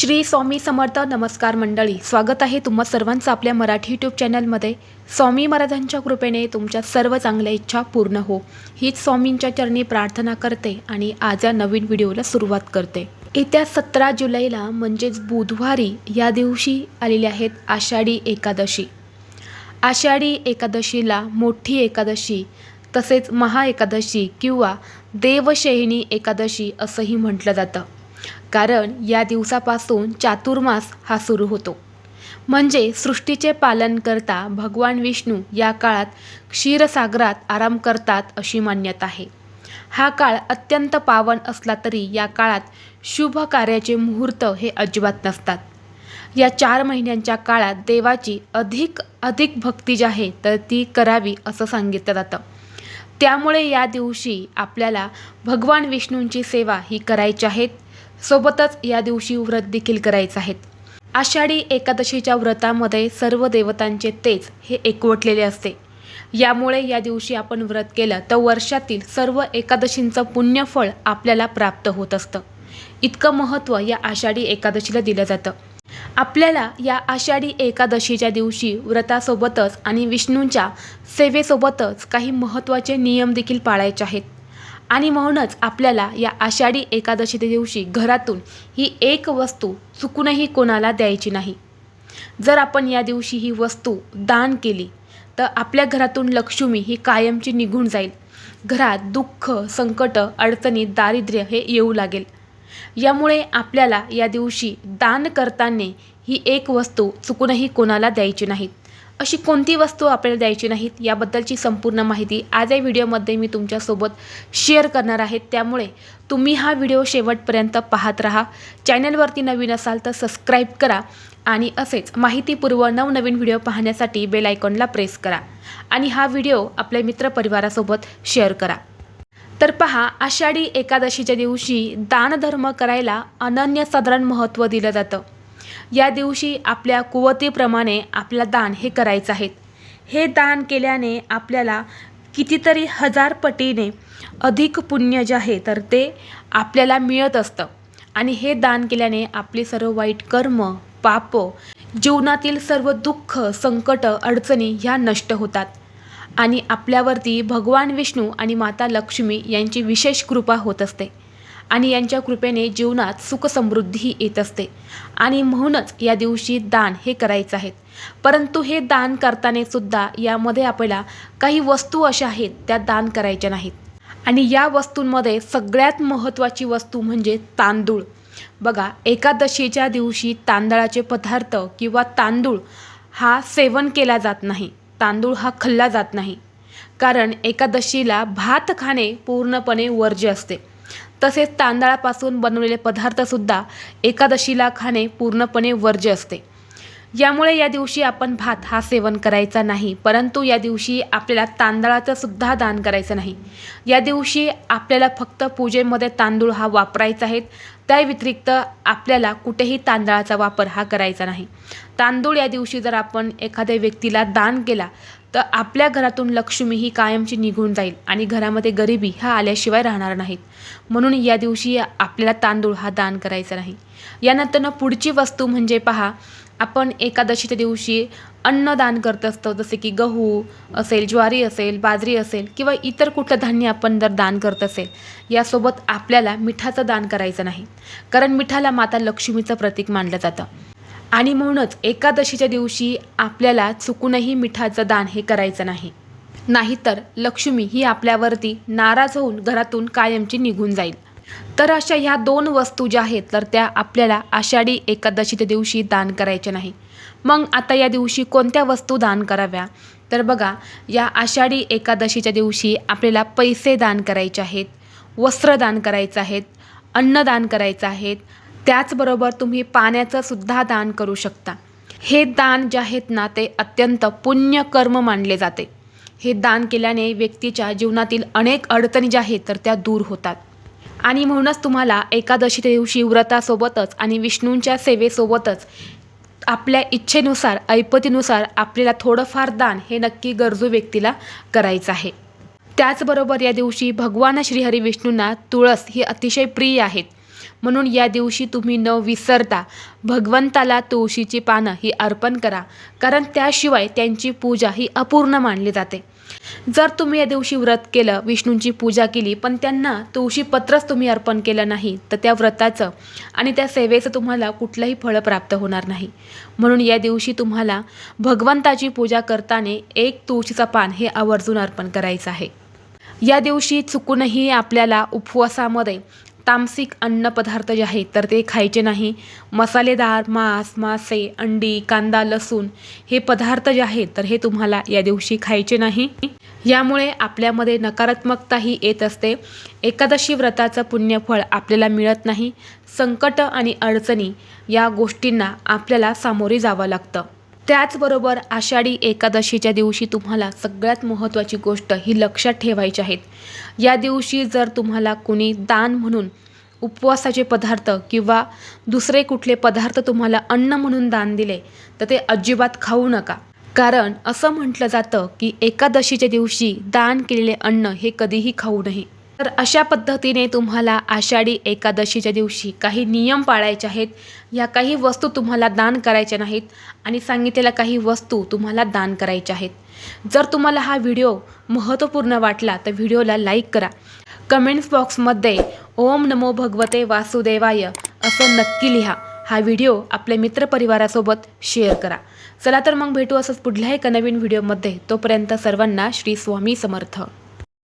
श्री स्वामी समर्थ नमस्कार मंडळी. स्वागत आहे तुम्हा सर्वांचं आपल्या मराठी यूट्यूब चॅनलमध्ये स्वामी महाराजांच्या कृपेने तुमच्या सर्व चांगल्या इच्छा पूर्ण हो. हीच स्वामींच्या चरणी प्रार्थना करते आणि आज या नवीन व्हिडिओला सुरुवात करते. येत्या सतरा जुलैला म्हणजेच बुधवारी या दिवशी आलेले आहेत आषाढी एकादशी. आषाढी एकादशीला मोठी एकादशी तसेच महाएकादशी किंवा देवशयनी एकादशी असंही म्हटलं जातं. कारण या दिवसापासून चातुर्मास हा सुरू होतो. म्हणजे सृष्टीचे पालन करता भगवान विष्णू या काळात क्षीरसागरात आराम करतात अशी मान्यता आहे. हा काळ अत्यंत पावन असला तरी या काळात शुभ कार्याचे मुहूर्त हे अजिबात नसतात. या चार महिन्यांच्या काळात देवाची अधिक अधिक भक्ती जी आहे तर ती करावी असं सांगितलं जातं. त्यामुळे या दिवशी आपल्याला भगवान विष्णूंची सेवा ही करायची आहेत सोबतच या दिवशी व्रत देखील करायचं आहेत. आषाढी एकादशीच्या व्रतामध्ये सर्व देवतांचे तेज हे एकवटलेले असते. यामुळे या दिवशी आपण व्रत केलं तर वर्षातील सर्व एकादशींचं पुण्यफळ आपल्याला प्राप्त होत असतं. इतकं महत्त्व या आषाढी एकादशीला दिलं जातं. आपल्याला या आषाढी एकादशीच्या दिवशी व्रतासोबतच आणि विष्णूंच्या सेवेसोबतच काही महत्त्वाचे नियम देखील पाळायचे आहेत. आणि म्हणूनच आपल्याला या आषाढी एकादशी दिवशी घरातून ही एक वस्तू चुकूनही कोणाला द्यायची नाही. जर आपण या दिवशी ही वस्तू दान केली तर आपल्या घरातून लक्ष्मी ही कायमची निघून जाईल. घरात दुःख संकट अडचणी दारिद्र्य हे येऊ लागेल. यामुळे आपल्याला या दिवशी दान करताना ही एक वस्तू चुकूनही कोणाला द्यायची नाहीत अशी कोणती वस्तू आपल्याला द्यायची नाहीत याबद्दलची संपूर्ण माहिती आज या व्हिडिओमध्ये मी तुमच्यासोबत शेअर करणार आहे. त्यामुळे तुम्ही हा व्हिडिओ शेवटपर्यंत पाहत राहा. चॅनलवरती नवीन असाल तर सबस्क्राईब करा आणि असेच माहितीपूर्व नवनवीन व्हिडिओ पाहण्यासाठी बेल आयकॉनला प्रेस करा आणि हा व्हिडिओ आपल्या मित्रपरिवारासोबत शेअर करा. तर पहा आषाढी एकादशीच्या दिवशी दानधर्म करायला अनन्यसाधारण महत्त्व दिलं जातं. या दिवशी आपल्या कुवतीप्रमाणे आपला दान हे करायचं आहे. हे दान केल्याने आपल्याला कितीतरी हजार पटीने अधिक पुण्य जे आहे तर ते आपल्याला मिळत असतं. आणि हे दान केल्याने आपले सर्व वाईट कर्म पाप जीवनातील सर्व दुःख संकट अडचणी ह्या नष्ट होतात. आणि आपल्यावरती भगवान विष्णू आणि माता लक्ष्मी यांची विशेष कृपा होत असते. आणि यांच्या कृपेने जीवनात सुखसमृद्धीही येत असते. आणि म्हणूनच या दिवशी दान हे करायचं आहे. परंतु हे दान करताना सुद्धा यामध्ये आपल्याला काही वस्तू अशा आहेत त्या दान करायच्या नाहीत. आणि या वस्तूंमध्ये सगळ्यात महत्त्वाची वस्तू म्हणजे तांदूळ. बघा एकादशीच्या दिवशी तांदळाचे पदार्थ किंवा तांदूळ हा सेवन केला जात नाही. तांदूळ हा खाल्ला जात नाही. कारण एकादशीला भात खाणे पूर्णपणे वर्ज्य असते. तसेच तांदळापासून बनवलेले पदार्थसुद्धा एकादशीला खाणे पूर्णपणे वर्ज्य असते. यामुळे या दिवशी आपण भात हा सेवन करायचा नाही परंतु या दिवशी आपल्याला तांदळाचं सुद्धा दान करायचं नाही. या दिवशी आपल्याला फक्त पूजेमध्ये तांदूळ हा वापरायचा आहे त्या व्यतिरिक्त आपल्याला कुठेही तांदळाचा वापर हा करायचा नाही. तांदूळ या दिवशी जर आपण एखाद्या व्यक्तीला दान केला तर आपल्या घरातून लक्ष्मी ही कायमची निघून जाईल आणि घरामध्ये गरिबी हा आल्याशिवाय राहणार नाहीत. म्हणून या दिवशी आपल्याला तांदूळ हा दान करायचा नाही. यानंतरनं पुढची वस्तू म्हणजे पहा आपण एकादशीच्या दिवशी अन्नदान करत असतो जसे की गहू असेल ज्वारी असेल बाजरी असेल किंवा इतर कुठलं धान्य आपण जर दान करत असेल यासोबत आपल्याला मिठाचं दान करायचं नाही. कारण मिठाला माता लक्ष्मीचं प्रतीक मानलं जातं. आणि म्हणूनच एकादशीच्या दिवशी आपल्याला चुकूनही मिठाचं दान हे करायचं नाही. नाहीतर लक्ष्मी ही आपल्यावरती नाराज होऊन घरातून कायमची निघून जाईल. तर अशा ह्या दोन वस्तू ज्या आहेत तर त्या आपल्याला आषाढी एकादशीच्या दिवशी दान करायच्या नाही. मग आता या दिवशी कोणत्या वस्तू दान कराव्या? तर बघा या आषाढी एकादशीच्या दिवशी आपल्याला पैसे दान करायचे आहेत वस्त्र दान करायचं आहेत अन्नदान करायचं आहेत त्याचबरोबर तुम्ही पाण्याचं सुद्धा दान करू शकता. हे दान जे आहेत ना ते अत्यंत पुण्यकर्म मानले जाते. हे दान केल्याने व्यक्तीच्या जीवनातील अनेक अडचणी ज्या आहेत तर त्या दूर होतात. आणि म्हणूनच तुम्हाला एकादशी दिवशी व्रतासोबतच आणि विष्णूंच्या सेवेसोबतच आपल्या इच्छेनुसार ऐपतीनुसार आपल्याला थोडंफार दान हे नक्की गरजू व्यक्तीला करायचं आहे. त्याचबरोबर या दिवशी भगवान श्रीहरी विष्णूंना तुळस ही अतिशय प्रिय आहेत. म्हणून या दिवशी तुम्ही न विसरता भगवंताला तुळशीची पानं ही अर्पण करा. कारण त्याशिवाय त्यांची पूजा ही अपूर्ण मानली जाते. जर तुम्ही या दिवशी व्रत केलं विष्णूंची पूजा केली पण त्यांना तुळशी पत्रच तुम्ही अर्पण केलं नाही तर त्या व्रताचं आणि त्या सेवेचं तुम्हाला कुठलंही फळ प्राप्त होणार नाही. म्हणून या दिवशी तुम्हाला भगवंताची पूजा करताना एक तुळशीचं पान हे आवर्जून अर्पण करायचं आहे. या दिवशी चुकूनही आपल्याला उपवासामध्ये तामसिक अन्नपदार्थ जे आहेत तर ते खायचे नाही. मसालेदार मांस मासे अंडी कांदा लसूण हे पदार्थ जे आहेत तर हे तुम्हाला या दिवशी खायचे नाही. यामुळे आपल्यामध्ये नकारात्मकताही येत असते. एकादशी व्रताचं पुण्यफळ आपल्याला मिळत नाही. संकट आणि अडचणी या गोष्टींना आपल्याला सामोरे जावं लागतं. त्याचबरोबर आषाढी एकादशीच्या दिवशी तुम्हाला सगळ्यात महत्त्वाची गोष्ट ही लक्षात ठेवायची आहेत. या दिवशी जर तुम्हाला कुणी दान म्हणून उपवासाचे पदार्थ किंवा दुसरे कुठले पदार्थ तुम्हाला अन्न म्हणून दान दिले तर ते अजिबात खाऊ नका. कारण असं म्हटलं जातं की एकादशीच्या दिवशी दान केलेले अन्न हे कधीही खाऊ नये तर अशा पद्धतीने तुम्हाला आषाढी एकादशीच्या दिवशी काही नियम पाळायचे आहेत. या काही वस्तू तुम्हाला दान करायच्या नाहीत आणि सांगितलेल्या काही वस्तू तुम्हाला दान करायच्या आहेत. जर तुम्हाला हा व्हिडिओ महत्त्वपूर्ण वाटला तर व्हिडिओला लाईक करा. कमेंट्स बॉक्समध्ये ओम नमो भगवते वासुदेवाय असं नक्की लिहा. हा व्हिडिओ आपल्या मित्रपरिवारासोबत शेअर करा. चला तर मग भेटू असंच पुढल्या एका नवीन व्हिडिओमध्ये. तोपर्यंत सर्वांना श्री स्वामी समर्थ.